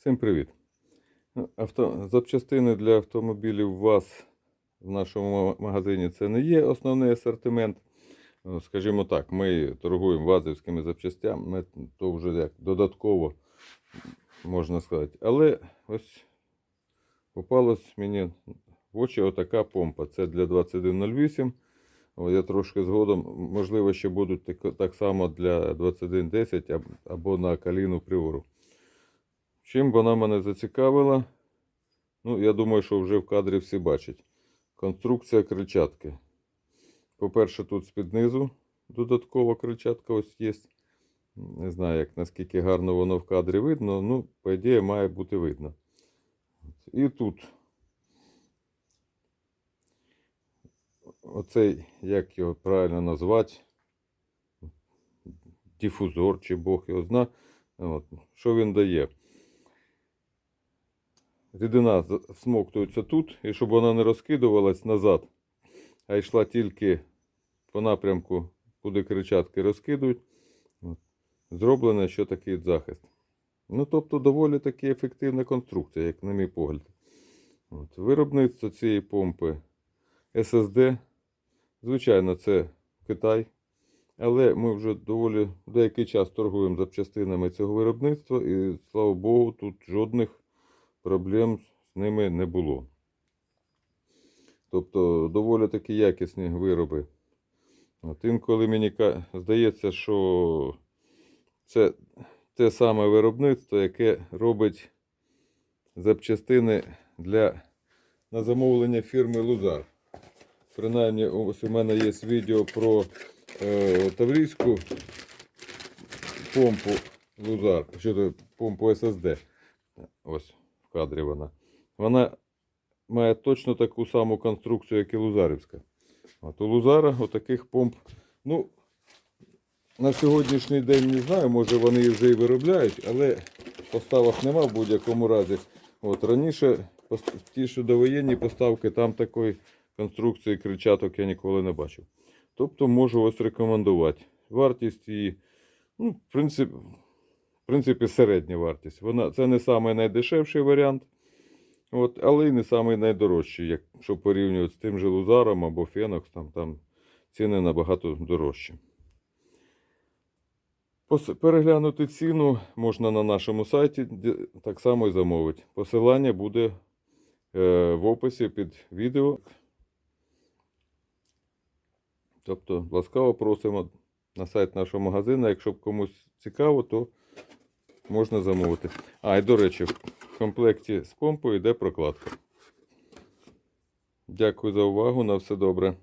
Всім привіт. Авто... Запчастини для автомобілів ВАЗ в нашому магазині це не є основний асортимент. Ну, Скажімо так, ми торгуємо вазівськими запчастями, то вже як додатково можна сказати. Але ось попалась мені в очі отака помпа. Це для 2108. Я трошки згодом, можливо, ще будуть так, само для 2110 або на каліну приору. Чим вона мене зацікавила? Ну, я думаю, що вже в кадрі всі бачать. Конструкція крильчатки. По-перше, тут з-під низу додаткова крильчатка ось є. Не знаю, як наскільки гарно воно в кадрі видно. Ну, по ідеї, має бути видно. І тут. Оцей, як його правильно назвати, дифузор чи Бог його зна. От. Що він дає? Рідина всмоктується тут, і щоб вона не розкидувалась назад, а йшла тільки по напрямку, куди кричатки розкидують. Зроблено що такий захист. Ну, тобто, доволі таки ефективна конструкція, як на мій погляд. От. Виробництво цієї помпи SSD. Звичайно, це Китай. Але ми вже доволі деякий час торгуємо запчастинами цього виробництва, і слава Богу, тут жодних проблем з ними не було. Тобто доволі таки якісні вироби. От інколи мені здається, що це те саме виробництво, яке робить запчастини для, на замовлення фірми Лузар. Принаймні, ось у мене є відео про е, таврійську помпу Лузар, що помпу SSD. Ось кадрі вона. Вона має точно таку саму конструкцію, як і Лузарівська. От у Лузара отаких помп. Ну, на сьогоднішній день не знаю, може вони вже і виробляють, але поставок нема в будь-якому разі. От раніше, ті, що довоєнні поставки, там такої конструкції кричаток я ніколи не бачив. Тобто можу ось рекомендувати. Вартість її, ну, в принципі, принципі, середня вартість. Вона, це не самий найдешевший варіант, от, але й не самий найдорожчий, якщо порівнювати з тим же Лузаром або Фенокс, там, там ціни набагато дорожчі. Переглянути ціну можна на нашому сайті, так само і замовити. Посилання буде е, в описі під відео. Тобто, ласкаво просимо на сайт нашого магазину. Якщо б комусь цікаво, то можна замовити. А, і до речі, в комплекті з помпою йде прокладка. Дякую за увагу. На все добре.